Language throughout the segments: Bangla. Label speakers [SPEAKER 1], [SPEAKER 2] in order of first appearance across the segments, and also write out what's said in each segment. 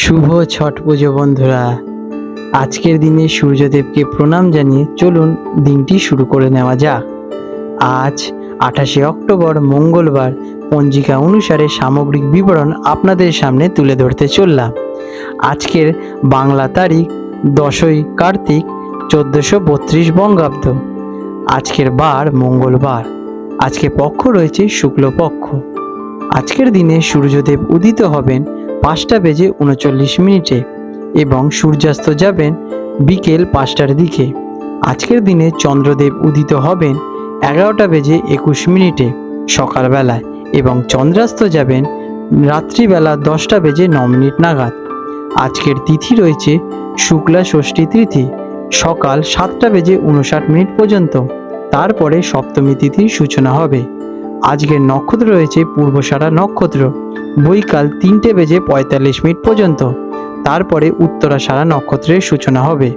[SPEAKER 1] শুভ ছট পুজো বন্ধুরা। আজকের দিনে সূর্যদেবকে প্রণাম জানিয়ে চলুন দিনটি শুরু করে নেওয়া যাক। আজ আঠাশে অক্টোবর মঙ্গলবার, পঞ্জিকা অনুসারে সামগ্রিক বিবরণ আপনাদের সামনে তুলে ধরতে চললাম। আজকের বাংলা তারিখ দশই কার্তিক, চোদ্দোশো বত্রিশ বঙ্গাব্দ। আজকের বার মঙ্গলবার। আজকে পক্ষ রয়েছে শুক্লপক্ষ। আজকের দিনে সূর্যদেব উদিত হবেন পাঁচটা বেজে উনচল্লিশ মিনিটে এবং সূর্যাস্ত যাবেন বিকেল পাঁচটার দিকে। আজকের দিনে চন্দ্রদেব উদিত হবেন এগারোটা বেজে একুশ মিনিটে সকালবেলায় এবং চন্দ্রাস্ত যাবেন রাত্রিবেলা দশটা বেজে ন মিনিট নাগাদ। আজকের তিথি রয়েছে শুক্লা ষষ্ঠী তিথি, সকাল সাতটা বেজে উনষাট মিনিট পর্যন্ত। তারপরে সপ্তমী তিথির সূচনা হবে। আজকের নক্ষত্র রয়েছে পূর্বসারা নক্ষত্র। বৈকাল তিনটে বেজে পঁয়তাল্লিশ মিনিট পর্যন্ত। তারপরে উত্তরা সারা নক্ষত্রের সূচনা হবে।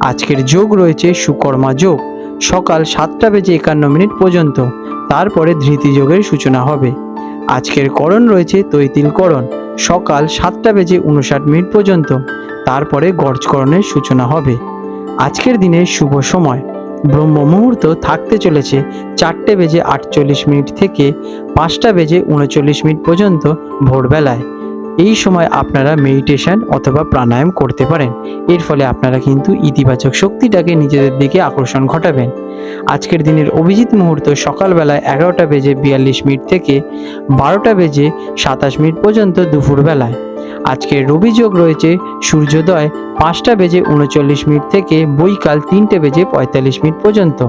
[SPEAKER 1] আজকের যোগ রয়েছে সুকর্মা যোগ। সকাল সাতটা বেজে একান্ন মিনিট পর্যন্ত। তারপরে ধৃতি যোগের সূচনা হবে। আজকের করণ রয়েছে তৈতিল করণ। সকাল সাতটা বেজে উনষাট মিনিট পর্যন্ত। তারপরে গর্জকরণের সূচনা হবে। আজকের দিনের শুভ সময়। ব্রহ্ম মুহূর্ত থাকতে চলেছে চারটে বেজে আটচল্লিশ মিনিট থেকে পাঁচটা বেজে উনচল্লিশ মিনিট পর্যন্ত ভোরবেলায়। এই সময় আপনারা মেডিটেশন অথবা প্রাণায়াম করতে পারেন। এর ফলে আপনারা কিন্তু ইতিবাচক শক্তিটাকে নিজেদের দিকে আকর্ষণ ঘটাবেন। আজকের দিনের অভিজিৎ মুহূর্ত সকালবেলায় এগারোটা বেজে বিয়াল্লিশ মিনিট থেকে বারোটা বেজে সাতাশ মিনিট পর্যন্ত দুপুরবেলায়। আজকের রবি যোগ রয়েছে সূর্যোদয় পাঁচটা বেজে উনচল্লিশ মিনিট থেকে বৈকাল তিনটে বেজে পঁয়তাল্লিশ মিনিট পর্যন্ত।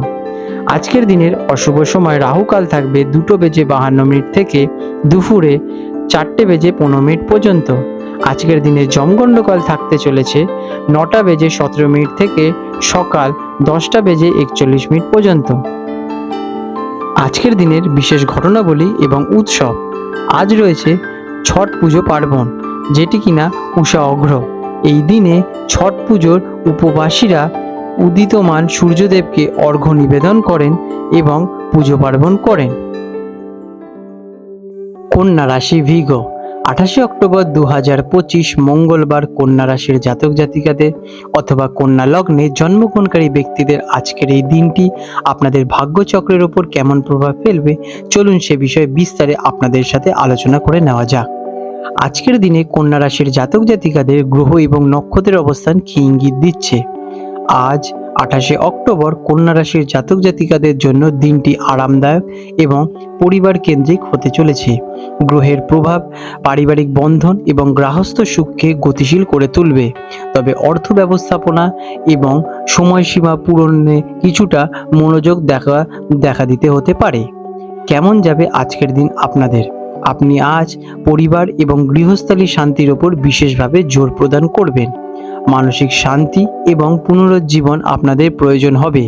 [SPEAKER 1] আজকের দিনের অশুভ সময় রাহুকাল থাকবে দুটো বেজে বাহান্ন মিনিট থেকে দুপুরে চারটে বেজে পনেরো মিনিট পর্যন্ত। আজকের দিনে জমগণ্ডকাল থাকতে চলেছে নটা বেজে সতেরো মিনিট থেকে সকাল দশটা বেজে একচল্লিশ মিনিট পর্যন্ত। আজকের দিনের বিশেষ ঘটনাবলী এবং উৎসব। আজ রয়েছে ছট পুজো পার্বণ। যেটি কিনা উষা অঘ্র। এই দিনে ছট পুজোর উপবাসীরা উদিতমান সূর্যদেবকে অর্ঘ্য নিবেদন করেন এবং পুজো পার্বণ করেন। কন্যা রাশি ভিগ, আঠাশে অক্টোবর দু হাজার পঁচিশ মঙ্গলবার কন্যা রাশির জাতক জাতিকাদের অথবা কন্যা লগ্নে জন্মগ্রহণকারী ব্যক্তিদের আজকের এই দিনটি আপনাদের ভাগ্যচক্রের ওপর কেমন প্রভাব ফেলবে, চলুন সে বিষয়ে বিস্তারে আপনাদের সাথে আলোচনা করে নেওয়া যাক। আজকের দিনে কন্যা রাশির জাতক জাতিকাদের গ্রহ এবং নক্ষত্রের অবস্থান কি ইঙ্গিত দিচ্ছে? আজ আঠাশে অক্টোবর কন্যা রাশির জাতক জাতিকাদের জন্য দিনটি আরামদায়ক এবং পরিবার কেন্দ্রিক হতে চলেছে। গ্রহের প্রভাব পারিবারিক বন্ধন এবং গ্রাহস্থ সুখকে গতিশীল করে তুলবে। তবে অর্থ ব্যবস্থাপনা এবং সময়সীমা পূরণে কিছুটা মনোযোগ দেখা দেখা দিতে হতে পারে। কেমন যাবে আজকের দিন আপনাদের? আপনি আজ পরিবার এবং গৃহস্থালী শান্তির ওপর বিশেষভাবে জোর প্রদান করবেন। মানসিক শান্তি এবং পুনরুজ্জীবন আপনাদের প্রয়োজন হবে।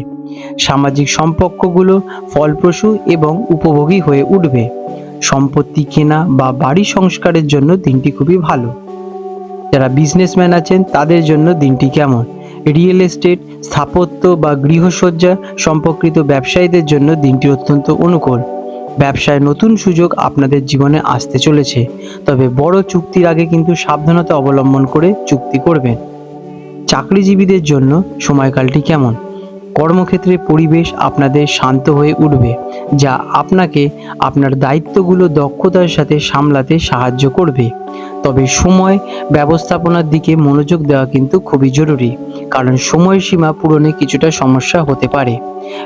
[SPEAKER 1] সামাজিক সম্পর্কগুলো ফলপ্রসূ এবং উপভোগী হয়ে উঠবে। সম্পত্তি কেনা বা বাড়ি সংস্কারের জন্য দিনটি খুবই ভালো। যারা বিজনেসম্যান আছেন, তাদের জন্য দিনটি কেমন? রিয়েল এস্টেট, স্থাপত্য বা গৃহসজ্জা সম্পর্কিত ব্যবসায়ীদের জন্য দিনটি অত্যন্ত অনুকূল। ব্যবসায় নতুন সুযোগ আপনাদের জীবনে আসতে চলেছে। তবে বড় চুক্তির আগে কিন্তু সাবধানতা অবলম্বন করে চুক্তি করবেন। চাকরিজীবীদের জন্য সময়কালটি কেমন? কর্মক্ষেত্রে পরিবেশ আপনাদের শান্ত হয়ে উঠবে, যা আপনাকে আপনার দায়িত্বগুলো দক্ষতার সাথে সামলাতে সাহায্য করবে। তবে সময় ব্যবস্থাপনার দিকে মনোযোগ দেওয়া কিন্তু খুবই জরুরি, কারণ সময়সীমা পূরণে কিছুটা সমস্যা হতে পারে।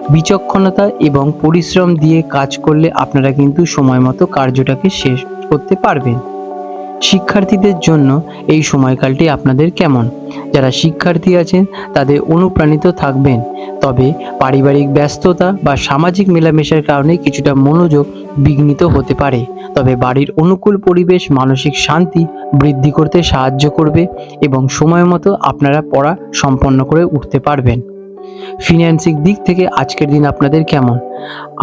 [SPEAKER 1] বিচক্ষণতা এবং পরিশ্রম দিয়ে কাজ করলে আপনারা কিন্তু সময় মতো কার্যটাকে শেষ করতে পারবেন। শিক্ষার্থীদের জন্য এই সময়কালটি আপনাদের কেমন? যারা শিক্ষার্থী আছেন, তাদের অনুপ্রাণিত থাকবেন। তবে পারিবারিক ব্যস্ততা বা সামাজিক মেলামেশার কারণে কিছুটা মনোযোগ বিঘ্নিত হতে পারে। তবে বাড়ির অনুকূল পরিবেশ, মানসিক শান্তি বৃদ্ধি করতে সাহায্য করবে এবং সময় মতো আপনারা পড়া সম্পন্ন করে উঠতে পারবেন। ফিন্যান্সিক দিক থেকে আজকের দিন আপনাদের কেমন?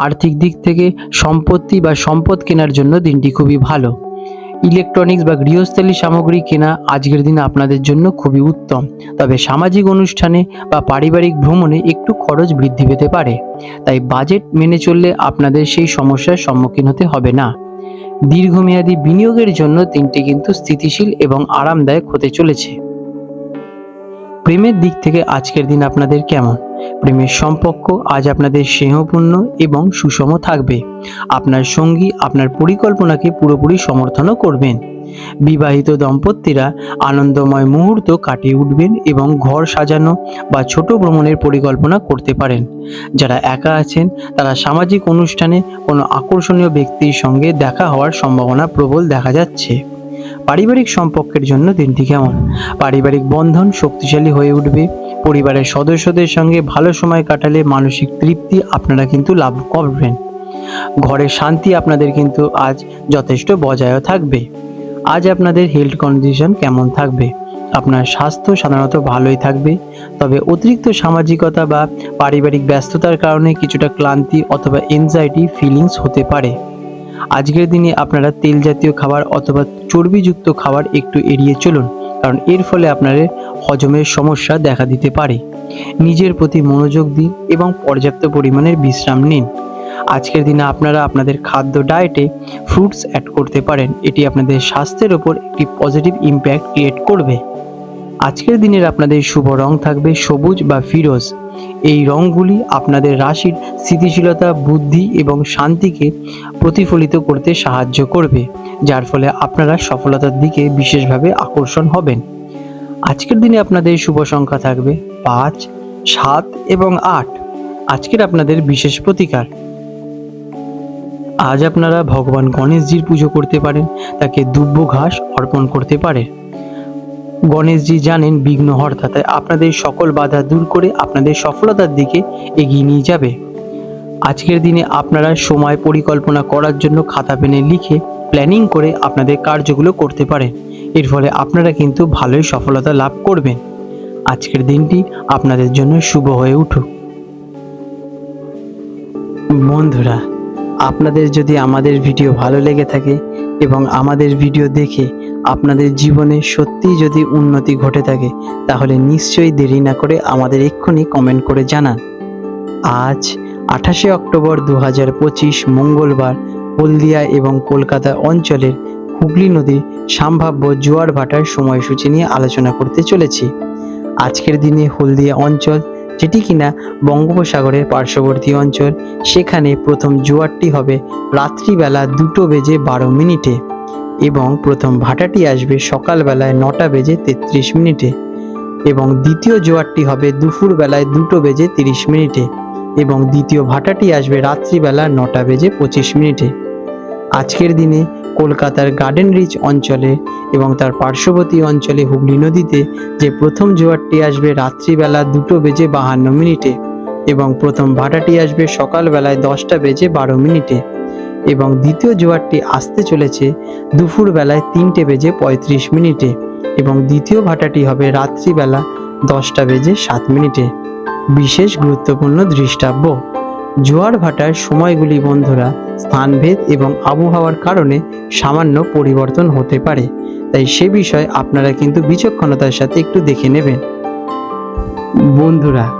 [SPEAKER 1] আর্থিক দিক থেকে সম্পত্তি বা সম্পদ কেনার জন্য দিনটি খুবই ভালো। ইলেকট্রনিক্স বা গৃহস্থলী সামগ্রী কেনা আজকের দিন আপনাদের জন্য খুবই উত্তম। তবে সামাজিক অনুষ্ঠানে বা পারিবারিক ভ্রমণে একটু খরচ বৃদ্ধি পেতে পারে। তাই বাজেট মেনে চললে আপনাদের সেই সমস্যার সম্মুখীন হতে হবে না। দীর্ঘমেয়াদী বিনিয়োগের জন্য তিনটি কিন্তু স্থিতিশীল এবং আরামদায়ক হতে চলেছে। প্রেমের দিক থেকে আজকের দিন আপনাদের কেমন? প্রেমের সম্পর্ক আজ আপনাদের স্নেহপূর্ণ এবং সুষম থাকবে। আপনার সঙ্গী আপনার পরিকল্পনাকে পুরোপুরি সমর্থনও করবেন। বিবাহিত দম্পতিরা আনন্দময় মুহূর্ত কাটিয়ে উঠবেন এবং ঘর সাজানো বা ছোট ভ্রমণের পরিকল্পনা করতে পারেন। যারা একা আছেন, তারা সামাজিক অনুষ্ঠানে কোনো আকর্ষণীয় ব্যক্তির সঙ্গে দেখা হওয়ার সম্ভাবনা প্রবল দেখা যাচ্ছে। পারিবারিক সম্পর্কের জন্য দিনটি কেমন? পারিবারিক বন্ধন শক্তিশালী হয়ে উঠবে। পরিবারের সদস্যদের সঙ্গে ভালো সময় কাটালে মানসিক তৃপ্তি আপনারা কিন্তু লাভ করবেন। ঘরের শান্তি আপনাদের কিন্তু আজ যথেষ্ট বজায়ও থাকবে। আজ আপনাদের হেলথ কন্ডিশন কেমন থাকবে? আপনার স্বাস্থ্য সাধারণত ভালোই থাকবে। তবে অতিরিক্ত সামাজিকতা বা পারিবারিক ব্যস্ততার কারণে কিছুটা ক্লান্তি অথবা এনজাইটি ফিলিংস হতে পারে। আজকের দিনে আপনারা তেল জাতীয় খাবার অথবা চর্বিযুক্ত খাবার একটু এড়িয়ে চলুন, কারণ এর ফলে আপনাদের হজমের সমস্যা দেখা দিতে পারে। নিজের প্রতি মনোযোগ দিন এবং পর্যাপ্ত পরিমাণের বিশ্রাম নিন। আজকের দিনে আপনারা আপনাদের খাদ্য ডায়েটে ফ্রুটস অ্যাড করতে পারেন। এটি আপনাদের স্বাস্থ্যের ওপর একটি পজিটিভ ইম্প্যাক্ট ক্রিয়েট করবে। আজকের দিনের আপনাদের শুভ রং থাকবে সবুজ বা ফিরোজ। এই রংগুলি আপনাদের রাশির স্থিতিশীলতা, বুদ্ধি এবং শান্তিকে প্রতিফলিত করতে সাহায্য করবে, যার ফলে আপনারা সফলতার দিকে বিশেষভাবে আকর্ষণ হবেন। আজকের দিনে আপনাদের শুভ সংখ্যা থাকবে পাঁচ, সাত এবং আট। আজকের আপনাদের বিশেষ প্রতিকার। আজ আপনারা ভগবান গণেশজির পুজো করতে পারেন, তাকে দুব্য ঘাস অর্পণ করতে পারেন। গণেশজি জানেন বিঘ্নহর্তা তাই আপনাদের সকল বাধা দূর করে আপনাদের সফলতার দিকে এগিয়ে নিয়ে যাবে। আজকের দিনে আপনারা সময় পরিকল্পনা করার জন্য খাতা পেনে লিখে প্ল্যানিং করে আপনাদের কার্যগুলো করতে পারেন। এর ফলে আপনারা কিন্তু ভালোই সফলতা লাভ করবেন। আজকের দিনটি আপনাদের জন্য শুভ হয়ে উঠুক। বন্ধুরা, আপনাদের যদি আমাদের ভিডিও ভালো লেগে থাকে এবং আমাদের ভিডিও দেখে আপনাদের জীবনে সত্যিই যদি উন্নতি ঘটে থাকে, তাহলে নিশ্চয়ই দেরি না করে আমাদের এক্ষুনি কমেন্ট করে জানান। আজ আঠাশে অক্টোবর দু হাজার পঁচিশ মঙ্গলবার হলদিয়া এবং কলকাতা অঞ্চলের হুগলি নদীর সম্ভাব্য জোয়ার ভাটার সময়সূচি নিয়ে আলোচনা করতে চলেছি। আজকের দিনে হলদিয়া অঞ্চল যেটি কিনা বঙ্গোপসাগরের পার্শ্ববর্তী অঞ্চল, সেখানে প্রথম জোয়ারটি হবে রাত্রিবেলা দুটো বেজে বারো মিনিটে। এবং প্রথম ভাটাটি আসবে সকালবেলায় নটা বেজে তেত্রিশ মিনিটে এবং দ্বিতীয় জোয়ারটি হবে দুপুর বেলায় দুটো বেজে তিরিশ মিনিটে এবং দ্বিতীয় ভাটাটি আসবে রাত্রিবেলা নটা বেজে পঁচিশ মিনিটে। আজকের দিনে কলকাতার গার্ডেন রিচ অঞ্চলে এবং তার পার্শ্ববর্তী অঞ্চলে হুগলি নদীতে যে প্রথম জোয়ারটি আসবে রাত্রিবেলা দুটো বেজে বাহান্ন মিনিটে এবং প্রথম ভাটাটি আসবে সকালবেলায় দশটা বেজে বারো মিনিটে। এবং দ্বিতীয় জোয়ারটি আসতে চলেছে দুপুর বেলায় তিনটে বেজে পঁয়ত্রিশ মিনিটে এবং দ্বিতীয় ভাটাটি হবে রাত্রিবেলা দশটা বেজে সাত মিনিটে। বিশেষ গুরুত্বপূর্ণ দৃষ্টাব্য, জোয়ার ভাটার সময়গুলি বন্ধুরা স্থানভেদ এবং আবহাওয়ার কারণে সামান্য পরিবর্তন হতে পারে, তাই সে বিষয়ে আপনারা কিন্তু বিচক্ষণতার সাথে একটু দেখে নেবেন। বন্ধুরা